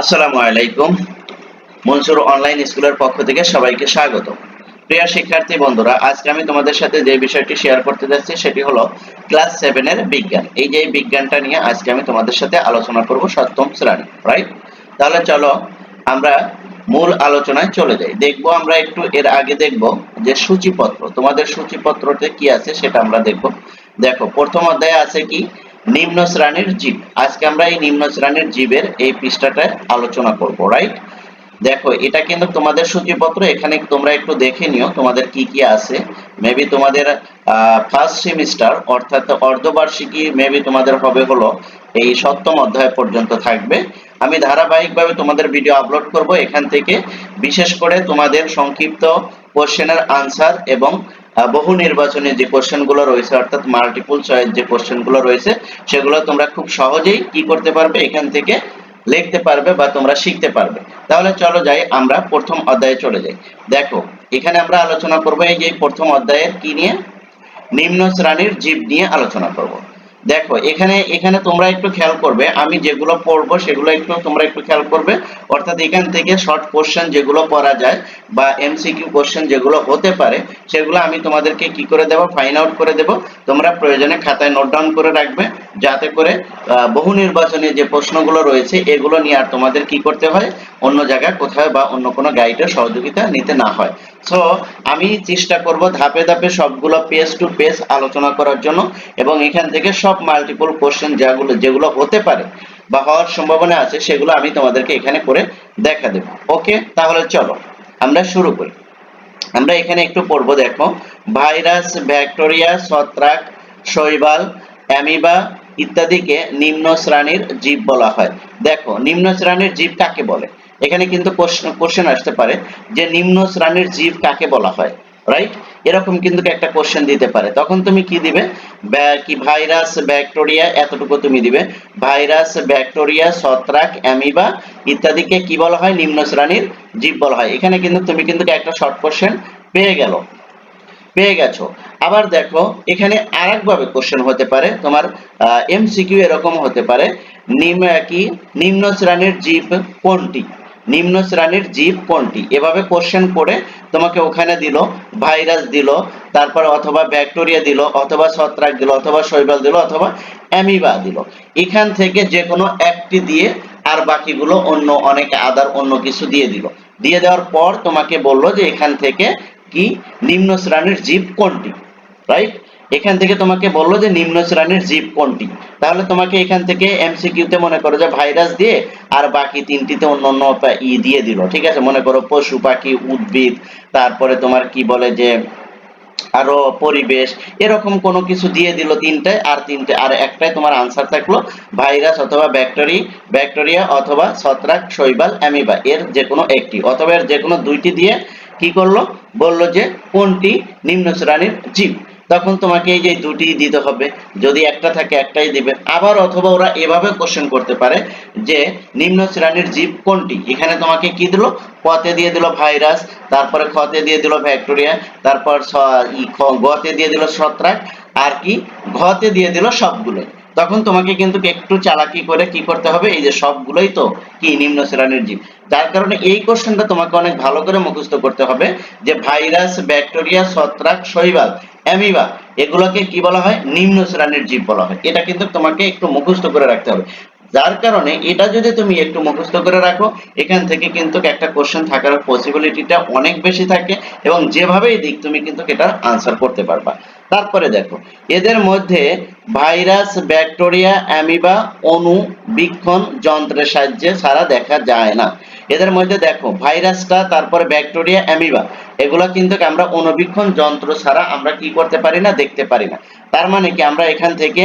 আসসালামু আলাইকুম। মনসুর অনলাইন স্কুলের পক্ষ থেকে সবাইকে স্বাগত। প্রিয় শিক্ষার্থী বন্ধুরা, আজকে আমি তোমাদের সাথে যে বিষয়টি শেয়ার করতে যাচ্ছি, সেটি হলো ক্লাস সেভেনের বিজ্ঞান। এই যে বিজ্ঞানটা নিয়ে আজকে আমি তোমাদের সাথে আলোচনা করব সপ্তম শ্রেণি রাইট তাহলে চলো আমরা মূল আলোচনায় চলে যাই। দেখব আমরা একটু এর আগে দেখব যে সূচিপত্র, তোমাদের সূচিপত্রতে কি আছে সেটা আমরা দেখব। দেখো, প্রথম অধ্যায়ে আছে কি? নিম্ন শ্রেণির জীব। আজকে আমরা এই নিম্ন শ্রেণির জীবের এই পৃষ্ঠাটায় আলোচনা করব রাইট দেখো, এটা কিন্তু তোমাদের সূচিপত্র, এখানে তোমরা একটু দেখে নিও তোমাদের কি কি আছে। মেবি তোমাদের ফার্স্ট সেমিস্টার অর্থাৎ অর্ধবার্ষিকী মেবি তোমাদের হবে হলো এই সপ্তম অধ্যায় পর্যন্ত থাকবে। আমি ধারাবাহিকভাবে তোমাদের ভিডিও আপলোড করব, এখান থেকে বিশেষ করে তোমাদের সংক্ষিপ্ত কোশ্চেনের আনসার এবং বহু নির্বাচনে যে কোশ্চেনগুলো রয়েছে, অর্থাৎ মাল্টিপল চয়েস যে কোশ্চেনগুলো রয়েছে, সেগুলো তোমরা খুব সহজেই কি করতে পারবে, এখান থেকে লিখতে পারবে বা তোমরা শিখতে পারবে। তাহলে চলো যাই, আমরা প্রথম অধ্যায়ে চলে যাই। দেখো, এখানে আমরা আলোচনা করব এই যে প্রথম অধ্যায়ের কি নিয়ে? নিম্ন শ্রেণির জীব নিয়ে আলোচনা করব। দেখো, এখানে এখানে তোমরা একটু খেয়াল করবে, আমি যেগুলো পড়ব সেগুলো একটু তোমরা একটু খেয়াল করবে। অর্থাৎ এখান থেকে শর্ট কোশ্চেন যেগুলো পড়া যায় বা এমসিকিউ কোশ্চেন যেগুলো হতে পারে, সেগুলো আমি তোমাদেরকে কি করে দেবো? ফাইন আউট করে দেবো। তোমরা প্রয়োজনে খাতায় নোট ডাউন করে রাখবে। যাতে করে বহু নির্বাচনী যে প্রশ্নগুলো রয়েছে, এগুলো নিয়ে আর তোমাদের কি করতে হয়? অন্য জায়গায় কোথায় বা অন্য কোনো গাইডের সহযোগিতা নিতে না হয়। সো আমি চেষ্টা করব ধাপে ধাপে সবগুলো পেজ টু পেজ আলোচনা করার জন্য এবং এখান থেকে সব মাল্টিপল কোশ্চেন যেগুলো যেগুলো হতে পারে বা হওয়ার সম্ভাবনা আছে, সেগুলো আমি তোমাদেরকে এখানে করে দেখা দেব। ওকে তাহলে চলো, আমরা শুরু করি। আমরা এখানে একটু পড়ব, দেখো। ভাইরাস, ব্যাকটেরিয়া, ছত্রাক, শৈবাল, অ্যামিবা ইত্যাদিকে নিম্ন শ্রেণির জীব বলা হয়। দেখো, নিম্ন শ্রেণির জীব কাকে বলে? এখানে কিন্তু কোশ্চেন আসতে পারে যে নিম্ন শ্রেণির জীব কাকে বলা হয় রাইট এরকম কিন্তু একটা কোশ্চেন দিতে পারে। তখন তুমি কি দিবে? কি ভাইরাস, ব্যাকটেরিয়া, এতটুকু তুমি দিবে। ভাইরাস, ব্যাকটেরিয়া, ছত্রাক, অ্যামিবা ইত্যাদিকে কি বলা হয়? নিম্ন শ্রেণির জীব বলা হয়। এখানে কিন্তু তুমি কিন্তু একটা শর্ট কোশ্চেন পেয়ে গেল। পেয়ে গেছো। আবার দেখো, এখানে আরেকভাবে কোশ্চেন হতে পারে, তোমার এমসিকিউ এরকম হতে পারে নিম কি নিম্ন শ্রেণির জীব কোনটি? নিম্ন শ্রেণির জীব কোনটি? এভাবে কোশ্চেন করে তোমাকে ওখানে দিল ভাইরাস দিল, তারপর অথবা ব্যাকটেরিয়া দিল, অথবা ছত্রাক দিল, অথবা শৈবাল দিল, অথবা অ্যামিবা দিল। এখান থেকে যে কোনো একটি দিয়ে আর বাকিগুলো অন্য অনেক আদার অন্য কিছু দিয়ে দিল। দিয়ে দেওয়ার পর তোমাকে বলল যে এখান থেকে কি? নিম্ন শ্রেণির জীব কোনটি? রাইট এখান থেকে তোমাকে বলল যে নিম্ন শ্রেণির জীব কোনটি? তাহলে তোমাকে এখান থেকে এমসিকিউতে মনে করো যে ভাইরাস দিয়ে আর বাকি তিনটিতে অন্য অন্য ই দিয়ে দিল, ঠিক আছে? মনে করো পশু, পাখি, উদ্ভিদ, তারপরে তোমার কি বলে যে আরও পরিবেশ, এরকম কোনো কিছু দিয়ে দিল তিনটায় আর তিনটে। আর একটাই তোমার আনসার থাকল ভাইরাস অথবা ব্যাকটেরি ব্যাকটেরিয়া অথবা ছত্রাক, শৈবাল, অ্যামিবা, এর যে কোনো একটি। অথবা এর যে কোনো দুইটি দিয়ে কি করল? বলল যে, কোনটি? নিম্ন শ্রেণির জীব তখন তোমাকে এই যে দুটি দিতে হবে। যদি একটা থাকে, একটাই দিবে। আবার অথবা ওরা এভাবে কোশ্চেন করতে পারে যে, নিম্ন শ্রেণির জীব কোনটি? এখানে তোমাকে কি দিল? পতে দিয়ে দিল ভাইরাস, তারপরে খতে দিয়ে দিল ব্যাকটেরিয়া, তারপর গতে দিয়ে দিল ছত্রাক, আর কি? ঘতে দিয়ে দিল সবগুলো তখন তোমাকে কিন্তু একটু চালাকি করে কি করতে হবে? এই যে সবগুলোই তো কি নিম্ন শ্রেণির জীব। যার কারণে এই কোশ্চেনটা তোমাকে অনেক ভালো করে মুখস্থ করতে হবে যে ভাইরাস, ব্যাকটেরিয়া, ছত্রাক, শৈবাল, অ্যামিবা, এগুলোকে কি বলা হয়? নিম্ন শ্রেণির জীব বলা হয়। এটা কিন্তু তোমাকে একটু মুখস্থ করে রাখতে হবে। যার কারণে এটা যদি তুমি একটু মুখস্থ করে রাখো, এখান থেকে কিন্তু একটা কোশ্চেন থাকার পসিবিলিটিটা অনেক বেশি থাকে এবং যেভাবেই দিক তুমি কিন্তু এটা আনসার করতে পারবা। তারপরে দেখো এদের মধ্যে ভাইরাস ব্যাকটেরিয়া অ্যামিবা অণু বীক্ষণ যন্ত্রের সাহায্যে সারা দেখা যায় না। এদের মধ্যে দেখো ভাইরাসটা তারপরে ব্যাকটেরিয়া অ্যামিবা এগুলো কিন্তু আমরা অনুবীক্ষণ যন্ত্র ছাড়া আমরা কি করতে পারি না দেখতে পারি না। তার মানে কি আমরা এখান থেকে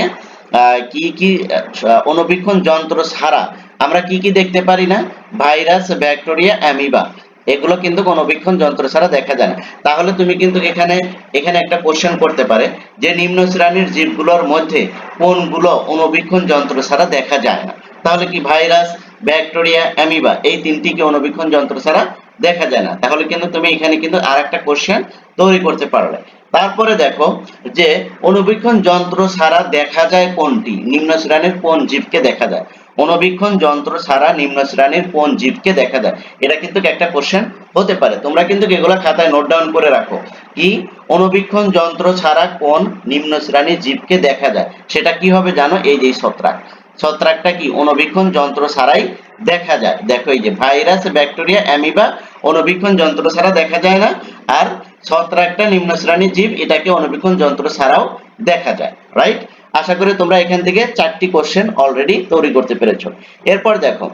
কি কি আহ, অনুবীক্ষণ যন্ত্র ছাড়া আমরা কি কি দেখতে পারি না? Virus bacteria amoeba. এগুলো কিন্তু অনুবীক্ষণ যন্ত্র ছাড়া দেখা যায় না। তাহলে তুমি কিন্তু এখানে এখানে একটা কোশ্চেন করতে পারে যে নিম্ন শ্রেণির জীবগুলোর মধ্যে কোনগুলো অনুবীক্ষণ যন্ত্র ছাড়া দেখা যায় না? তাহলে কি ভাইরাস, ব্যাকটেরিয়া, অ্যামিবা, এই তিনটিকে অনুবীক্ষণ যন্ত্র ছাড়া দেখা যায় না। তাহলে কিন্তু তুমি এখানে কিন্তু আর একটা কোশ্চেন তৈরি করতে পারবে তারপরে দেখো যে অনুবীক্ষণ যন্ত্র ছাড়া দেখা যায় কোনটি? নিম্ন শ্রেণির কোন জীবকে দেখা যায়? অনুবীক্ষণ যন্ত্র ছাড়া নিম্ন শ্রেণির কোন জীবকে দেখা যায়? এটা কিন্তু একটা কোশ্চেন হতে পারে। তোমরা কিন্তু এগুলো খাতায় নোট ডাউন করে রাখো। কি? অনুবীক্ষণ যন্ত্র ছাড়া কোন নিম্ন শ্রেণির জীবকে দেখা যায়? সেটা কি হবে জানো? এই যে ছত্রাক। ছত্রাকটা কি? অনুবীক্ষণ যন্ত্র ছাড়াই দেখা যায়। দেখো এই যে ভাইরাস ব্যাকটেরিয়া অ্যামিবা অনুবীক্ষণ যন্ত্র ছাড়া দেখা যায় না। আর ছত্রাকটা নিম্ন শ্রেণির জীব, এটাকে অনুবীক্ষণ যন্ত্র ছাড়াও দেখা যায়। রাইট আশা করি তোমরা এখান থেকে চারটি কোশ্চেন অলরেডি তৈরি করতে পেরেছ। এরপর দেখো,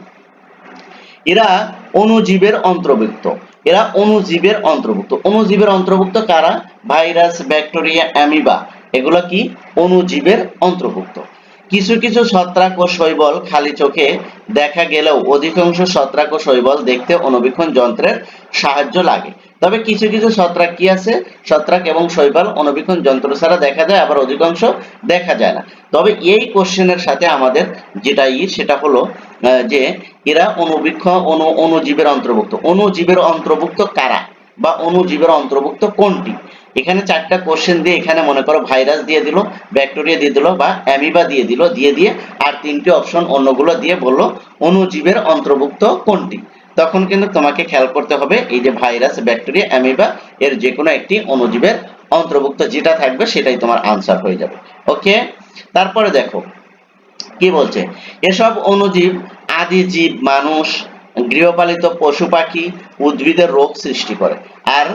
এরা অণুজীবের অন্তর্ভুক্ত। এরা অণুজীবের অন্তর্ভুক্ত। অণুজীবের অন্তর্ভুক্ত কারা? Virus, bacteria, amoeba. এগুলো কি? অণুজীবের অন্তর্ভুক্ত। কিছু কিছু ছত্রাক ও শৈবল খালি চোখে দেখা গেলেও অধিকাংশ ছত্রাক ও শৈবল দেখতে অনুবীক্ষণ যন্ত্রের সাহায্য লাগে। তবে কিছু কিছু ছত্রাক কি আছে? ছত্রাক এবং শৈবাল অনুবীক্ষণ যন্ত্র ছাড়া দেখা যায়, আবার অধিকাংশ দেখা যায় না। তবে এই কোশ্চেনের সাথে আমাদের যেটা ই, সেটা হলো যে এরা অনুবীক্ষণ অনু অনুজীবের অন্তর্ভুক্ত। অনুজীবের অন্তর্ভুক্ত কারা বা অনুজীবের অন্তর্ভুক্ত কোনটি? এখানে চারটা কোশ্চেন দিয়ে এখানে মনে করো ভাইরাস দিয়ে দিল, ব্যাকটেরিয়া দিয়ে দিল বা অ্যামিবা দিয়ে দিল, দিয়ে দিয়ে, আর তিনটি অপশন অন্যগুলো দিয়ে বলল অনুজীবের অন্তর্ভুক্ত কোনটি। তখন কিন্তু তোমাকে খেয়াল করতে হবে এই যে ভাইরাস, ব্যাকটেরিয়া, অ্যামিবা এর যে কোনো একটি অনুজীবের অন্তর্ভুক্ত যেটা থাকবে সেটাই তোমার আনসার হয়ে যাবে। ওকে তারপরে দেখো, কি বলছে? এসব অনুজীব আদি জীব মানুষ গৃহপালিত পশু পাখি উদ্ভিদের রোগ সৃষ্টি করে। আর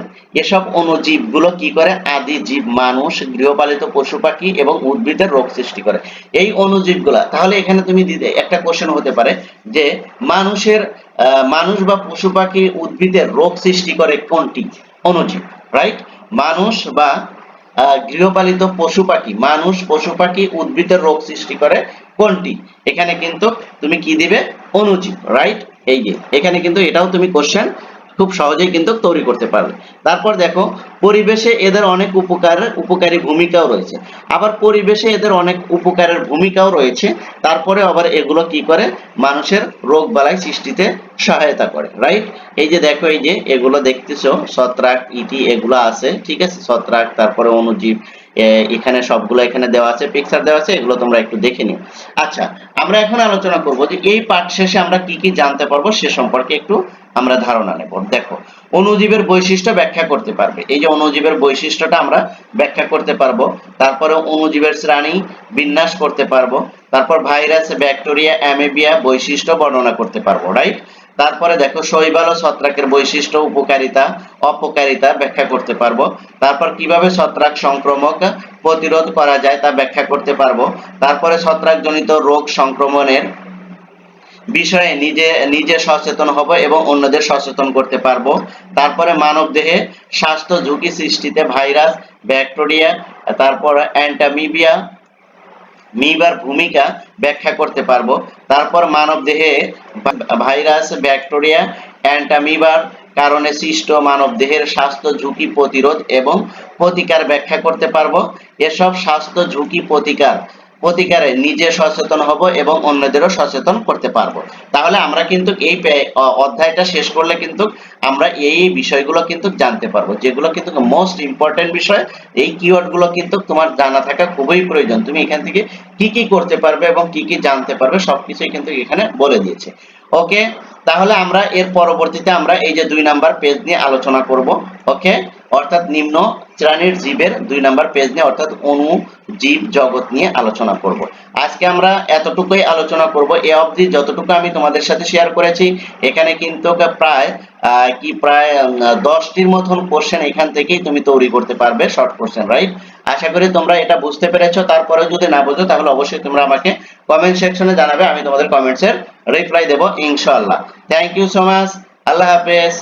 এসব অণুজীবগুলো কি করে? আদি জীব, মানুষ, গৃহপালিত পশু পাখি এবং উদ্ভিদের রোগ সৃষ্টি করে। এই অণুজীবগুলা, তাহলে এখানে তুমি একটা কোশ্চেন হতে পারে যে মানুষের মানুষ বা পশু পাখি উদ্ভিদের রোগ সৃষ্টি করে কোনটি? অণুজীব রাইট মানুষ বা গৃহপালিত পশু পাখি, মানুষ, পশু পাখি উদ্ভিদের রোগ সৃষ্টি করে কোনটি? এখানে কিন্তু তুমি কি দিবে? অনুজীব রাইট এই যে এখানে কিন্তু এটাও তুমি কোশ্চেন খুব সহজেই কিন্তু তৈরি করতে পারবে। তারপর দেখো পরিবেশে এদের অনেক উপকার উপকারী ভূমিকাও রয়েছে। আবার পরিবেশে এদের অনেক উপকারের ভূমিকাও রয়েছে। তারপরে আবার এগুলো কি করে? মানুষের রোগ বালাই সৃষ্টিতে সহায়তা করে রাইট এই যে দেখো এই যে এগুলো দেখতেছো ছত্রাক ইটি এগুলো আছে ঠিক আছে? ছত্রাক তারপরে অণুজীব এ, এখানে সবগুলো এখানে দেওয়া আছে পিকচার দেওয়া আছে, এগুলো তোমরা একটু দেখে নিও। আচ্ছা আমরা এখন আলোচনা করব যে এই পাঠ শেষে আমরা কি কি জানতে পারব সে সম্পর্কে একটু আমরা ধারণা নেব। দেখো, অণুজীবের বৈশিষ্ট্য ব্যাখ্যা করতে পারবে। এই যে অনুজীবের বৈশিষ্ট্যটা আমরা ব্যাখ্যা করতে পারব তারপরে অনুজীবের শ্রেণি বিন্যাস করতে পারব, তারপর ভাইরাস ব্যাকটেরিয়া অ্যামেবিয়া বৈশিষ্ট্য বর্ণনা করতে পারব রাইট তারপরে দেখো শৈবাল ও ছত্রাকের বৈশিষ্ট্য, উপকারিতা, অপকারিতা ব্যাখ্যা করতে পারব। তারপর কীভাবে ছত্রাক সংক্রমক প্রতিরোধ করা যায় তা ব্যাখ্যা করতে পারব। তারপরে ছত্রাকজনিত রোগ সংক্রমণের বিষয়ে নিজে নিজে সচেতন হব এবং অন্যদের সচেতন করতে পারব। তারপরে মানব দেহে স্বাস্থ্য ঝুঁকি সৃষ্টিতে ভাইরাস, ব্যাকটেরিয়া, তারপর অ্যান্টামিবিয়া মিবার ভূমিকা ব্যাখ্যা করতে পারব। তারপর মানব দেহে ভাইরাস, ব্যাকটেরিয়া, অ্যান্টামিবার কারণে সৃষ্ট মানব দেহের স্বাস্থ্য ঝুঁকি প্রতিরোধ এবং প্রতিকার ব্যাখ্যা করতে পারব। এসব স্বাস্থ্য ঝুঁকি প্রতিকার প্রতিকারে নিজে সচেতন হব এবং অন্যদেরও সচেতন করতে পারব। তাহলে আমরা কিন্তু এই অধ্যায়টা শেষ করলে কিন্তু আমরা এই বিষয়গুলো কিন্তু জানতে পারব। যেগুলো কিন্তু মোস্ট ইম্পর্টেন্ট বিষয়, এই কিওয়ার্ডগুলো কিন্তু তোমার জানা থাকা খুবই প্রয়োজন। তুমি এখান থেকে কি কি করতে পারবে এবং কি কি জানতে পারবে সবকিছুই কিন্তু এখানে বলে দিয়েছে। ওকে? তাহলে আমরা এর পরবর্তীতে আমরা এই যে দুই নাম্বার পেজ নিয়ে আলোচনা করব। ওকে? অর্থাৎ নিম্ন শ্রেণির জীবের দুই নাম্বার পেজ নিয়ে, অর্থাৎ অণু জীব, জগৎ নিয়ে আলোচনা করব। আজকে আমরা এতটুকুই আলোচনা করব, এ অবধি যতটুকু আমি তোমাদের সাথে শেয়ার করেছি, এখানে কিন্তু প্রায় কি প্রায় দশটির মতন কোশ্চেন এখান থেকেই তুমি তৈরি করতে পারবে শর্ট কোশ্চেন রাইট আশা করি তোমরা এটা বুঝতে পেরেছ তারপরে যদি না বুঝো, তাহলে অবশ্যই তোমরা আমাকে কমেন্ট সেকশনে জানাবে, আমি তোমাদের কমেন্টসের রিপ্লাই দেবো, ইনশাআল্লাহ। থ্যাংক ইউ সো মাচ আল্লাহ হাফেজ।